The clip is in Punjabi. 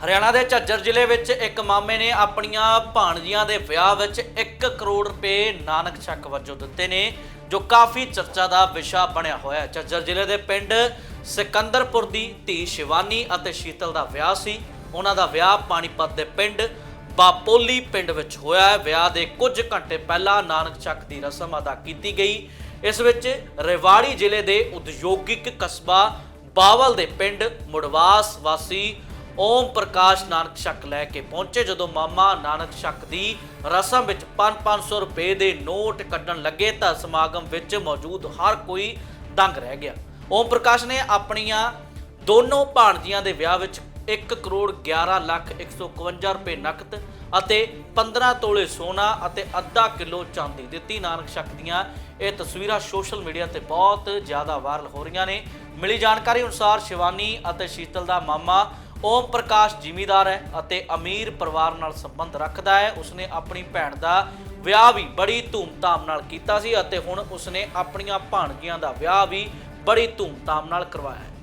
ਹਰਿਆਣਾ ਦੇ ਝੱਜਰ ਜ਼ਿਲ੍ਹੇ ਵਿੱਚ ਇੱਕ ਮਾਮੇ ਨੇ ਆਪਣੀਆਂ ਭਾਣਜੀਆਂ ਦੇ ਵਿਆਹ ਵਿੱਚ 1 ਕਰੋੜ ਰੁਪਏ ਨਾਨਕ ਛੱਕ ਵਜੋਂ ਦਿੱਤੇ ਨੇ, ਜੋ ਕਾਫੀ ਚਰਚਾ ਦਾ ਵਿਸ਼ਾ ਬਣਿਆ ਹੋਇਆ ਹੈ। ਝੱਜਰ ਜ਼ਿਲ੍ਹੇ ਦੇ ਪਿੰਡ ਸਿਕੰਦਰਪੁਰ ਦੀ ਧੀ ਸ਼ਿਵਾਨੀ ਅਤੇ ਸ਼ੀਤਲ ਦਾ ਵਿਆਹ ਸੀ। ਉਹਨਾਂ ਦਾ ਵਿਆਹ ਪਾਣੀਪਤ ਦੇ ਪਿੰਡ ਬਾਪੋਲੀ ਪਿੰਡ ਵਿੱਚ ਹੋਇਆ ਹੈ। ਵਿਆਹ ਦੇ ਕੁਝ ਘੰਟੇ ਪਹਿਲਾਂ ਨਾਨਕ ਛੱਕ ਦੀ ਰਸਮ ਅਦਾ ਕੀਤੀ ਗਈ। ਇਸ ਵਿੱਚ ਰੇਵਾੜੀ ਜ਼ਿਲ੍ਹੇ ਦੇ ਉਦਯੋਗਿਕ ਕਸਬਾ ਬਾਵਲ ਦੇ ਪਿੰਡ ਮੁੜਵਾਸ ਵਾਸੀ ਓਮ ਪ੍ਰਕਾਸ਼ ਨਾਨਕ ਸ਼ੱਕ ਲੈ ਕੇ ਪਹੁੰਚੇ ਜਦੋਂ ਮਾਮਾ ਨਾਨਕ ਸ਼ੱਕ ਦੀ ਰਸਮ ਵਿੱਚ 5-500 ਰੁਪਏ ਦੇ ਨੋਟ ਕੱਢਣ ਲੱਗੇ ਤਾਂ ਸਮਾਗਮ ਵਿੱਚ ਮੌਜੂਦ ਹਰ ਕੋਈ ਦੰਗ ਰਹਿ ਗਿਆ। ਓਮ ਪ੍ਰਕਾਸ਼ ਨੇ ਆਪਣੀਆਂ ਦੋਨੋਂ ਭਾਣਜੀਆਂ ਦੇ ਵਿਆਹ ਵਿੱਚ 1 ਕਰੋੜ 11 ਲੱਖ 151 ਰੁਪਏ ਨਕਦ ਅਤੇ 15 ਤੋਲੇ ਸੋਨਾ ਅਤੇ ਅੱਧਾ ਕਿਲੋ ਚਾਂਦੀ ਦਿੱਤੀ। ਨਾਨਕ ਸ਼ੱਕ ਦੀਆਂ ਇਹ ਤਸਵੀਰਾਂ ਸੋਸ਼ਲ ਮੀਡੀਆ ਤੇ ਬਹੁਤ ਜ਼ਿਆਦਾ ਵਾਇਰਲ ਹੋ ਰਹੀਆਂ ਨੇ। ਮਿਲੀ ਜਾਣਕਾਰੀ ਅਨੁਸਾਰ ਸ਼ਿਵਾਨੀ ਅਤੇ ਸ਼ੀਤਲ ਦਾ ਮਾਮਾ ਓਮ ਪ੍ਰਕਾਸ਼ ਜ਼ਿਮੀਦਾਰ ਹੈ ਅਤੇ ਅਮੀਰ ਪਰਿਵਾਰ ਨਾਲ ਸੰਬੰਧ ਰੱਖਦਾ ਹੈ। ਉਸਨੇ ਆਪਣੀ ਭੈਣ ਦਾ ਵਿਆਹ ਵੀ ਬੜੀ ਧੂਮਧਾਮ ਨਾਲ ਕੀਤਾ ਸੀ ਅਤੇ ਹੁਣ ਉਸਨੇ ਆਪਣੀਆਂ ਭਾਣਜੀਆਂ ਦਾ ਵਿਆਹ ਵੀ ਬੜੀ ਧੂਮਧਾਮ ਨਾਲ ਕਰਵਾਇਆ ਹੈ।